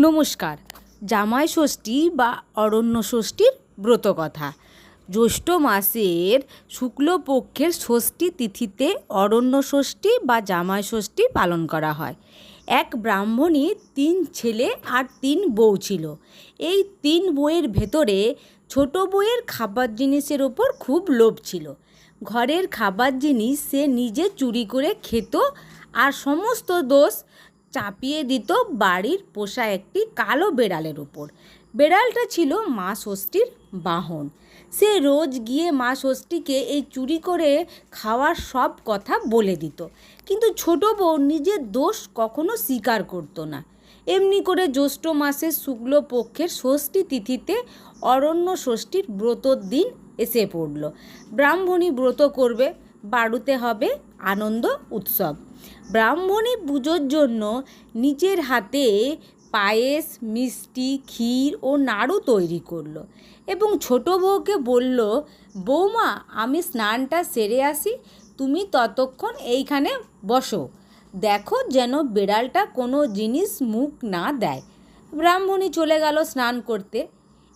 নমস্কার। জামাই ষষ্ঠী বা অরণ্য ষষ্ঠীর ব্রতকথা জ্যৈষ্ঠ মাসের শুক্লপক্ষের ষষ্ঠী তিথিতে অরণ্য ষষ্ঠী বা জামাই ষষ্ঠী পালন করা হয়। এক ব্রাহ্মণীর তিন ছেলে আর তিন বউ ছিল। এই তিন বউয়ের ভেতরে ছোট বউয়ের খাবার জিনিসের ওপর খুব লোভ ছিল। ঘরের খাবার জিনিস সে নিজে চুরি করে খেত আর সমস্ত দোষ চাপিয়ে দিত বাড়ির পোষা একটি কালো বেড়ালের ওপর বেড়ালটা ছিল মা ষষ্ঠীর বাহন। সে রোজ গিয়ে মা ষষ্ঠীকে এই চুরি করে খাওয়ার সব কথা বলে দিত। কিন্তু ছোট বউ নিজের দোষ কখনো স্বীকার করতো না। এমনি করে জ্যৈষ্ঠ মাসের শুক্লপক্ষের ষষ্ঠী তিথিতে অরণ্য ষষ্ঠীর ব্রতর দিন এসে পড়ল। ব্রাহ্মণী ব্রত করবে বাড়ুতে হবে আনন্দ উৎসব। ব্রাহ্মণী পুজোর জন্য নিজের হাতে পায়েস, মিষ্টি, ক্ষীর ও নাড়ু তৈরি করল এবং ছোট বউকে বলল, বৌমা, আমি স্নানটা সেরে আসি, তুমি ততক্ষণ এইখানে বসো। দেখো যেন বেড়ালটা কোনো জিনিস মুখ না দেয়। ব্রাহ্মণী চলে গেল স্নান করতে।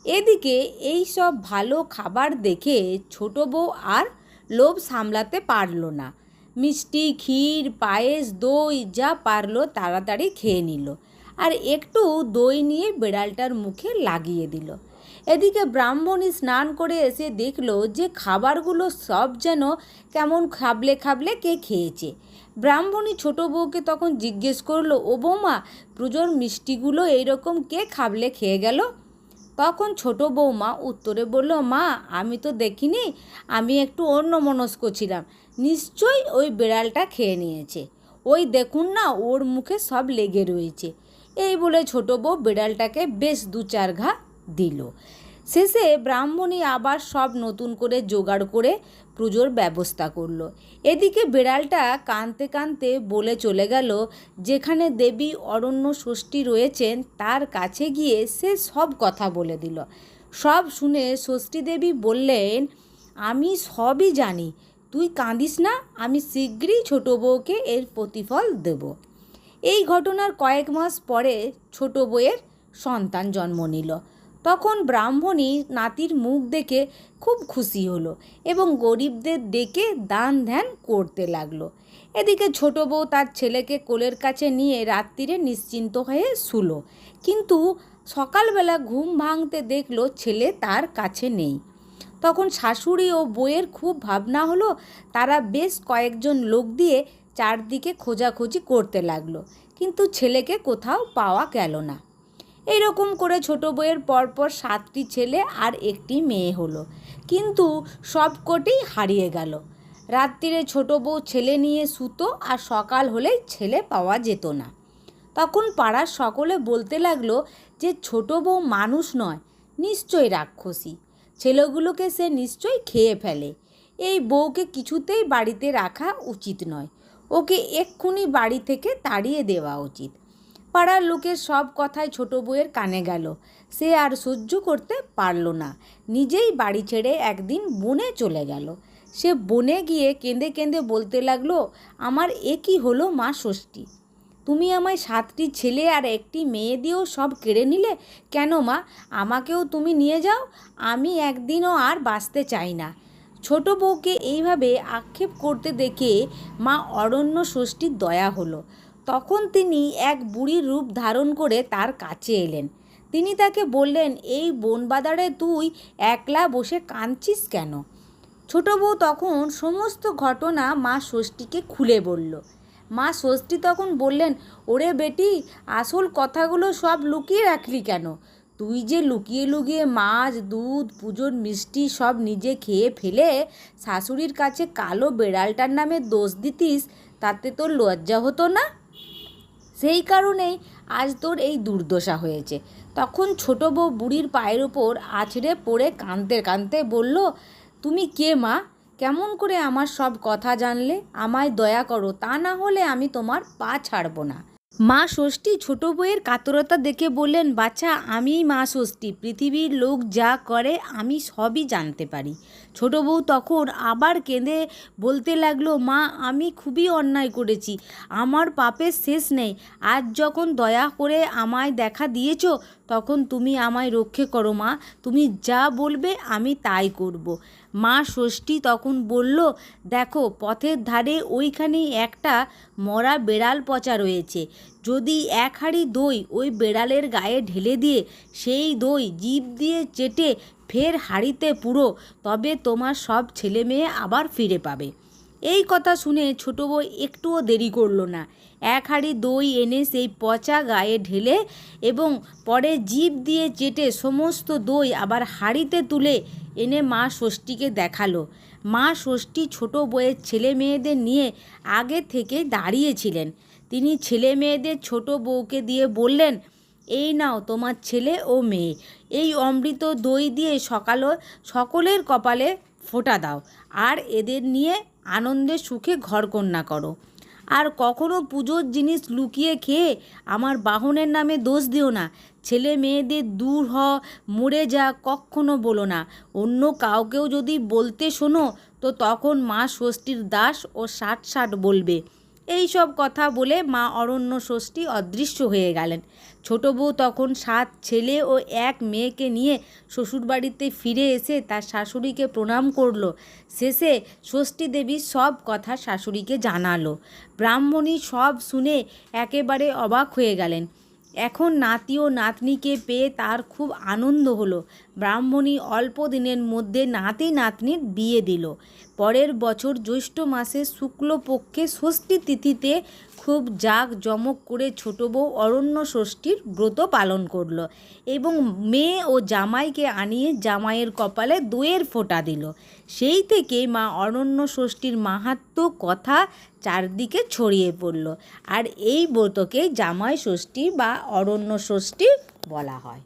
এদিকে এই সব ভালো খাবার দেখে ছোট বউ আর লোভ সামলাতে পারল না। মিষ্টি, ক্ষীর, পায়েস, দই যা পারল তাড়াতাড়ি খেয়ে নিল আর একটু দই নিয়ে বেড়ালটার মুখে লাগিয়ে দিল। এদিকে ব্রাহ্মণী স্নান করে এসে দেখল যে খাবারগুলো সব যেন কেমন খাবলে খাবলে কে খেয়েছে। ব্রাহ্মণী ছোট বউকে তখন জিজ্ঞেস করল, ও বৌমা পুজোর মিষ্টিগুলো এইরকম কে খাবলে খেয়ে গেল? তখন ছোট বৌমা উত্তরে বলল, মা, আমি তো দেখিনি, আমি একটু অন্য মনস্ক ছিলাম। নিশ্চয়ই ওই বিড়ালটা খেয়ে নিয়েছে। ওই দেখুন না, ওর মুখে সব লেগে রয়েছে। এই বলে ছোট বউ বিড়ালটাকে বেশ দু চার ঘা দিল। শেষে ব্রাহ্মণী আবার সব নতুন করে জোগাড় করে পুজোর ব্যবস্থা করল। এদিকে বেড়ালটা কানতে কানতে বলে চলে গেল, যেখানে দেবী অরণ্য ষষ্ঠী রয়েছেন, তার কাছে গিয়ে সে সব কথা বলে দিল। সব শুনে ষষ্ঠী দেবী বললেন, আমি সবই জানি। তুই কাঁদিস না, আমি শীঘ্রই ছোট বউকে এর প্রতিফল দেব। এই ঘটনার কয়েক মাস পরে ছোট বউয়ের সন্তান জন্ম নিল। তখন ব্রাহ্মণী নাতির মুখ দেখে খুব খুশি হলো এবং গরিবদের ডেকে দান ধ্যান করতে লাগল। এদিকে ছোট বউ তার ছেলেকে কোলের কাছে নিয়ে রাত্রিরে নিশ্চিন্ত হয়ে শুলো। কিন্তু সকালবেলা ঘুম ভাঙতে দেখল ছেলে তার কাছে নেই। তখন শাশুড়ি ও বউয়ের খুব ভাবনা হলো, তারা বেশ কয়েকজন লোক দিয়ে চারদিকে খোঁজাখুঁজি করতে লাগল। কিন্তু ছেলেকে কোথাও পাওয়া গেল না। এইরকম করে ছোট বউয়ের পরপর সাতটি ছেলে আর একটি মেয়ে হলো। কিন্তু সবকটি হারিয়ে গেল। রাত্রিরে ছোট বউ ছেলে নিয়ে শুতো আর সকাল হলেই ছেলে পাওয়া যেত না। তখন পাড়ার সকলে বলতে লাগল যে, ছোট বউ মানুষ নয়, নিশ্চয়ই রাক্ষসী। ছেলেগুলোকে সে নিশ্চয়ই খেয়ে ফেলে। এই বউকে কিছুতেই বাড়িতে রাখা উচিত নয়। ওকে এক্ষুনি বাড়ি থেকে তাড়িয়ে দেওয়া উচিত। পাড়ার লোকের সব কথাই ছোট বউয়ের কানে গেল। সে আর সহ্য করতে পারল না। নিজেই বাড়ি ছেড়ে একদিন বনে চলে গেল। সে বনে গিয়ে কেঁদে কেঁদে বলতে লাগল, আমার একই হলো মা ষষ্ঠী। তুমি আমায় সাতটি ছেলে আর একটি মেয়ে দিয়েও সব কেড়ে নিলে কেন মা? আমাকেও তুমি নিয়ে যাও। আমি একদিনও আর বাঁচতে চাই না। ছোট বউকে এইভাবে আক্ষেপ করতে দেখে মা অরণ্য ষষ্ঠীর দয়া হলো। তখন তিনি এক বুড়ির রূপ ধারণ করে তার কাছে এলেন। তিনি তাকে বললেন, এই বনবাদারে তুই একলা বসে কাঁদছিস কেন? ছোট বউ তখন সমস্ত ঘটনা মা ষষ্ঠীকে খুলে বলল। মা ষষ্ঠী তখন বললেন, ওরে বেটি, আসল কথাগুলো সব লুকিয়ে রাখলি কেন? তুই যে লুকিয়ে লুকিয়ে মাছ, দুধ, পুজোর মিষ্টি সব নিজে খেয়ে ফেলে শাশুড়ির কাছে কালো বেড়ালটার নামে দোষ দিতিস, তাতে তোর লজ্জা হতো না? সেই কারণেই আজ তোর এই দুর্দশা হয়েছে। তখন ছোট বউ বুড়ির পায়ের ওপর আছড়ে পড়ে কাঁদতে কাঁদতে বলল, তুমি কে মা? কেমন করে আমার সব কথা জানলে? আমায় দয়া করো, তা না হলে আমি তোমার পা ছাড়বো না। মা ষষ্ঠী ছোট বইয়ের কাতরতা দেখে বললেন, বাছা আমি মা ষষ্ঠী। পৃথিবীর লোক যা করে, আমি সবই জানতে পারি। ছোট বউ তখন আবার কেঁদে বলতে লাগল, মা, আমি খুবই অন্যায় করেছি। আমার পাপের শেষ নেই। আজ যখন দয়া করে আমায় দেখা দিয়েছ তখন তুমি আমায় রক্ষে করো, মা। তুমি যা বলবে আমি তাই করব। মা ষষ্ঠী তখন বলল, দেখো, পথের ধারে ওইখানেই একটা মরা বেড়াল পচা রয়েছে। যদি এক হাঁড়ি দই ওই বেড়ালের গায়ে ঢেলে দিয়ে সেই দই জিভ দিয়ে চেটে ফের হাঁড়িতে পুরো, তবে তোমার সব ছেলে মেয়ে আবার ফিরে পাবে। এই কথা শুনে ছোটো বউ একটুও দেরি করল না। এক হাঁড়ি দই এনে সেই পচা গায়ে ঢেলে এবং পরে জিভ দিয়ে চেটে সমস্ত দই আবার হাঁড়িতে তুলে এনে মা ষষ্ঠীকে দেখাল। মা ষষ্ঠী ছোটো বউয়ের ছেলে মেয়েদের নিয়ে আগে থেকে দাঁড়িয়েছিলেন। তিনি ছেলে মেয়েদের ছোট বউকে দিয়ে বললেন, এই নাও তোমার ছেলে ও মেয়ে, এই অমৃত দই দিয়ে সকাল সকলের কপালে ফোঁটা দাও, আর এদের নিয়ে আনন্দে সুখে ঘরকন্যা করো। আর কখনো পুজোর জিনিস লুকিয়ে খেয়ে আমার বাহনের নামে দোষ দিও না। ছেলে মেয়েদের দূর হ, মরে যা, কখনো বলো না। অন্য কাউকেও যদি বলতে শোনো, তো তখন মা ষষ্ঠীর দাস ও ষাট ষাট বলবে। এই সব কথা বলে মা অরণ্য ষষ্ঠী অদৃশ্য হয়ে গেলেন। ছোট বউ তখন সাত ছেলে ও এক মেয়েকে নিয়ে শ্বশুরবাড়িতে ফিরে এসে তার শাশুড়িকে প্রণাম করল। শেষে ষষ্ঠী দেবী সব কথা শাশুড়িকে জানালো। ব্রাহ্মণী সব শুনে একেবারে অবাক হয়ে গেলেন। এখন নাতি ও নাতনিকে পেয়ে তার খুব আনন্দ হলো। ব্রাহ্মণী অল্প দিনের মধ্যে নাতি নাতনির বিয়ে দিল। পরের বছর জ্যৈষ্ঠ মাসে শুক্লপক্ষে ষষ্ঠী তিথিতে খুব জাঁক জমক করে ছোট বউ অরণ্য ষষ্ঠীর ব্রত পালন করল এবং মেয়ে ও জামাইকে আনিয়ে জামাইয়ের কপালে দইয়ের ফোঁটা দিল। সেই থেকে মা অরণ্য ষষ্ঠীর মাহাত্ম কথা চারদিকে ছড়িয়ে পড়ল। আর এই ব্রতকে জামাই ষষ্ঠী বা অরণ্য ষষ্ঠী বলা হয়।